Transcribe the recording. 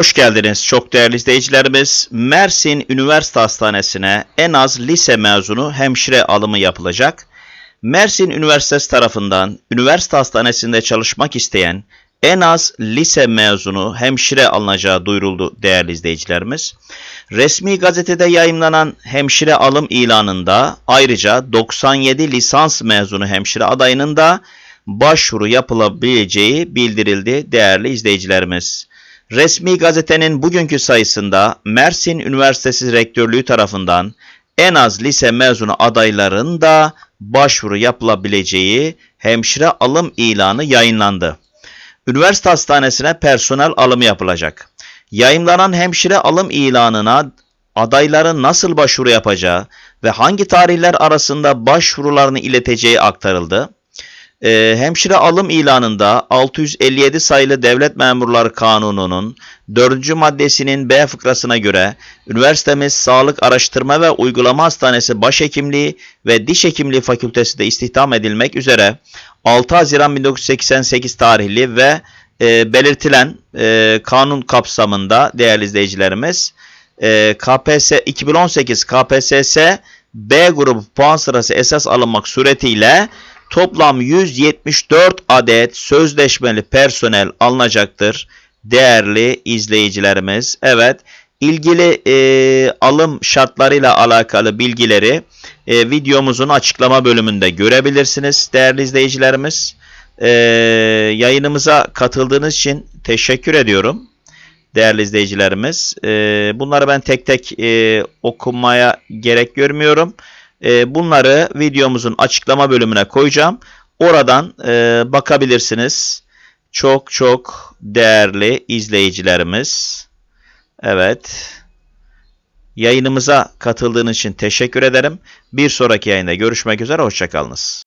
Hoş geldiniz çok değerli izleyicilerimiz. Mersin Üniversite Hastanesi'ne en az lise mezunu hemşire alımı yapılacak. Mersin Üniversitesi tarafından üniversite hastanesinde çalışmak isteyen en az lise mezunu hemşire alınacağı duyuruldu değerli izleyicilerimiz. Resmi gazetede yayımlanan hemşire alım ilanında ayrıca 97 lisans mezunu hemşire adayının da başvuru yapılabileceği bildirildi değerli izleyicilerimiz. Resmi gazetenin bugünkü sayısında Mersin Üniversitesi Rektörlüğü tarafından en az lise mezunu adayların da başvuru yapılabileceği hemşire alım ilanı yayınlandı. Üniversite hastanesine personel alımı yapılacak. Yayımlanan hemşire alım ilanına adayların nasıl başvuru yapacağı ve hangi tarihler arasında başvurularını ileteceği aktarıldı. Ee, hemşire alım ilanında 657 sayılı Devlet Memurları Kanunu'nun 4. maddesinin B fıkrasına göre üniversitemiz Sağlık Araştırma ve Uygulama Hastanesi Başhekimliği ve Diş Hekimliği Fakültesi de istihdam edilmek üzere 6 Haziran 1988 tarihli ve e, belirtilen e, kanun kapsamında değerli izleyicilerimiz e, KPS 2018 KPSS B grubu puan sırası esas alınmak suretiyle toplam 174 adet sözleşmeli personel alınacaktır. Değerli izleyicilerimiz. Evet ilgili e, alım şartlarıyla alakalı bilgileri e, videomuzun açıklama bölümünde görebilirsiniz değerli izleyicilerimiz. E, yayınımıza katıldığınız için teşekkür ediyorum değerli izleyicilerimiz. E, bunları ben tek tek e, okumaya gerek görmüyorum. E, bunları videomuzun açıklama bölümüne koyacağım. Oradan e, bakabilirsiniz. Çok çok değerli izleyicilerimiz. Evet. Yayınımıza katıldığınız için teşekkür ederim. Bir sonraki yayında görüşmek üzere. Hoşçakalınız.